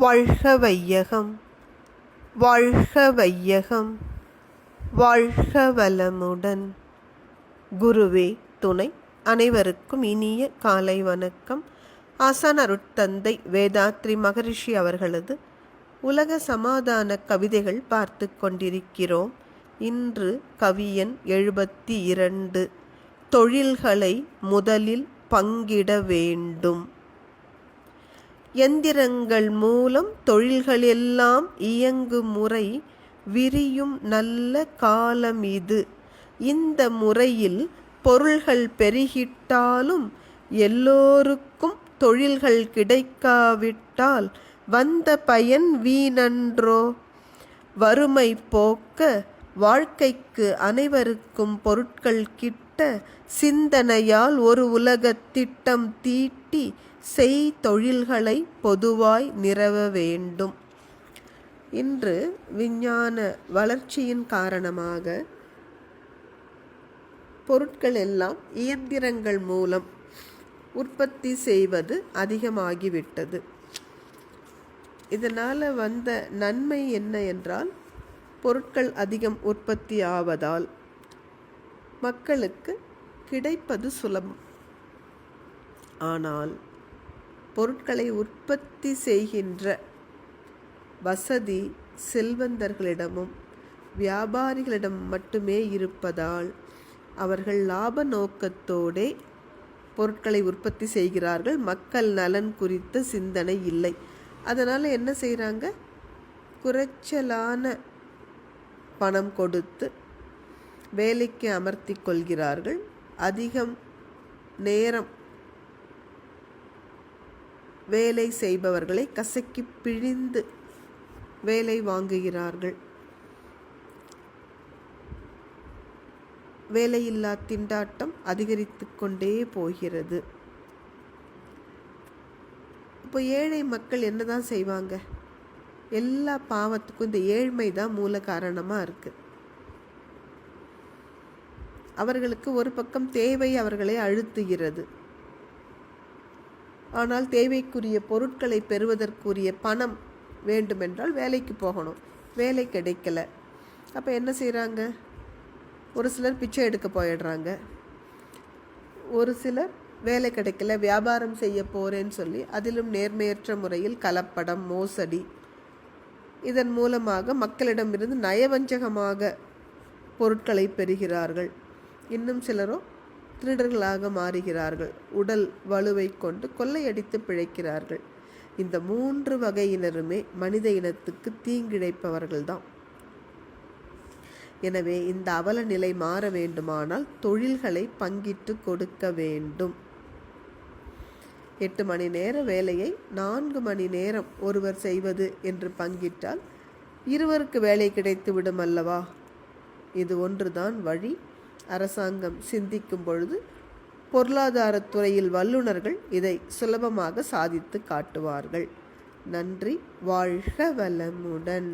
வாழ்க வையகம். வாழ்க வையகம். வாழ்க வளமுடன். குருவே துணை அனைவருக்கும் இனிய காலை வணக்கம். ஆசான் அருட்தந்தை வேதாத்ரி மகரிஷி அவர்களது உலக சமாதான கவிதைகள் பார்த்து கொண்டிருக்கிறோம். இன்று கவியன் எழுபத்தி இரண்டு. தொழில்களை முதலில் பங்கிட வேண்டும். எந்திரங்கள் மூலம் தொழில்களெல்லாம் இயங்கும் முறை விரியும் நல்ல காலம் இது. இந்த முறையில் பொருள்கள் பெருகிட்டாலும் எல்லோருக்கும் தொழில்கள் கிடைக்காவிட்டால் வந்த பயன் வீணன்றோ? வறுமை போக்க வாழ்க்கைக்கு அனைவருக்கும் பொருட்கள் கிட்ட சிந்தனையால் ஒரு உலகத் திட்டம் தீட்டி செய் தொழில்களை பொதுவாய் நிறவ வேண்டும். இன்று விஞ்ஞான வளர்ச்சியின் காரணமாக பொருட்கள் எல்லாம் இயந்திரங்கள் மூலம் உற்பத்தி செய்வது அதிகமாகிவிட்டது. இதனால் வந்த நன்மை என்ன என்றால் பொருட்கள் அதிகம் உற்பத்தி ஆவதால் மக்களுக்கு கிடைப்பது சுலபம். ஆனால் பொருட்களை உற்பத்தி செய்கின்ற வசதி செல்வந்தர்களிடமும் வியாபாரிகளிடம் மட்டுமே இருப்பதால் அவர்கள் லாப நோக்கத்தோடே பொருட்களை உற்பத்தி செய்கிறார்கள். மக்கள் நலன் குறித்த சிந்தனை இல்லை. அதனால் என்ன செய்கிறாங்க குறைச்சலான பணம் கொடுத்து வேலைக்கு அமர்த்தி கொள்கிறார்கள். அதிகம் நேரம் வேலை செய்பவர்களை கசக்கி பிழிந்து வேலை வாங்குகிறார்கள். வேலையில்லா திண்டாட்டம் அதிகரித்து கொண்டே போகிறது. இப்போ ஏழை மக்கள் என்னதான் செய்வாங்க? எல்லா பாவத்துக்கும் இந்த ஏழ்மை தான் மூல காரணமாக இருக்குது அவர்களுக்கு ஒரு பக்கம் தேவை அவர்களை அழுத்துகிறது. ஆனால் தேவைக்குரிய பொருட்களை பெறுவதற்குரிய பணம் வேண்டுமென்றால் வேலைக்கு போகணும். வேலை கிடைக்கல. அப்போ என்ன செய்கிறாங்க ஒரு சிலர் பிச்சை எடுக்க போயிடுறாங்க. ஒரு சிலர் வேலை கிடைக்கல வியாபாரம் செய்ய போகிறேன்னு சொல்லி அதிலும் நேர்மையற்ற முறையில் கலப்படம் மோசடி இதன் மூலமாக மக்களிடமிருந்து நயவஞ்சகமாக பொருட்களை பெறுகிறார்கள். இன்னும் சிலரோ திருடர்களாக மாறுகிறார்கள். உடல் வலுவை கொண்டு கொள்ளையடித்து பிழைக்கிறார்கள். இந்த மூன்று வகையினருமே மனித இனத்துக்கு தீங்கிழைப்பவர்கள்தான். எனவே இந்த அவல நிலை மாற வேண்டுமானால் தொழில்களை பங்கிட்டு கொடுக்க வேண்டும். எட்டு மணி நேர வேலையை நான்கு மணி நேரம் ஒருவர் செய்வது என்று பங்கிட்டால் இருவருக்கு வேலை கிடைத்து விடும் அல்லவா? இது ஒன்றுதான் வழி. அரசாங்கம் சிந்திக்கும் பொழுது பொருளாதாரத்துறையில் வல்லுநர்கள் இதை சுலபமாக சாதித்து காட்டுவார்கள். நன்றி. வாழ்க வளமுடன்.